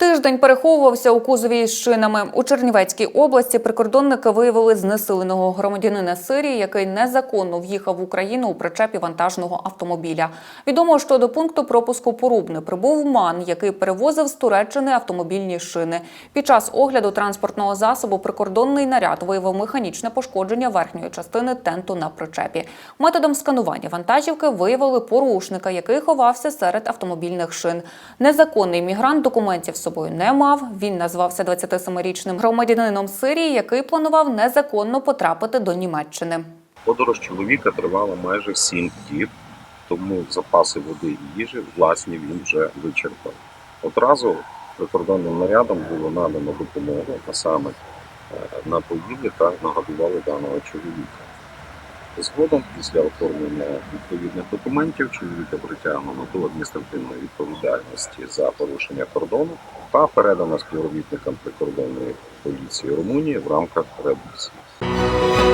Тиждень переховувався у кузові із шинами. У Чернівецькій області прикордонники виявили знесиленого громадянина Сирії, який незаконно в'їхав в Україну у причепі вантажного автомобіля. Відомо, що до пункту пропуску Порубне прибув ман, який перевозив з Туреччини автомобільні шини. Під час огляду транспортного засобу прикордонний наряд виявив механічне пошкодження верхньої частини тенту на причепі. Методом сканування вантажівки виявили порушника, який ховався серед автомобільних шин. Незаконний мігрант документів з собою не мав. Він назвався 27-річним громадянином Сирії, який планував незаконно потрапити до Німеччини. Подорож чоловіка тривала майже 7 діб, тому запаси води і їжі власні він вже вичерпав. Одразу прикордонним нарядом було надано допомогу, а саме е, напоїли та нагодували даного чоловіка. Згодом, після оформлення відповідних документів, чоловіка притягнено до адміністративної відповідальності за порушення кордону та передано співробітникам прикордонної поліції Румунії в рамках реадмісії.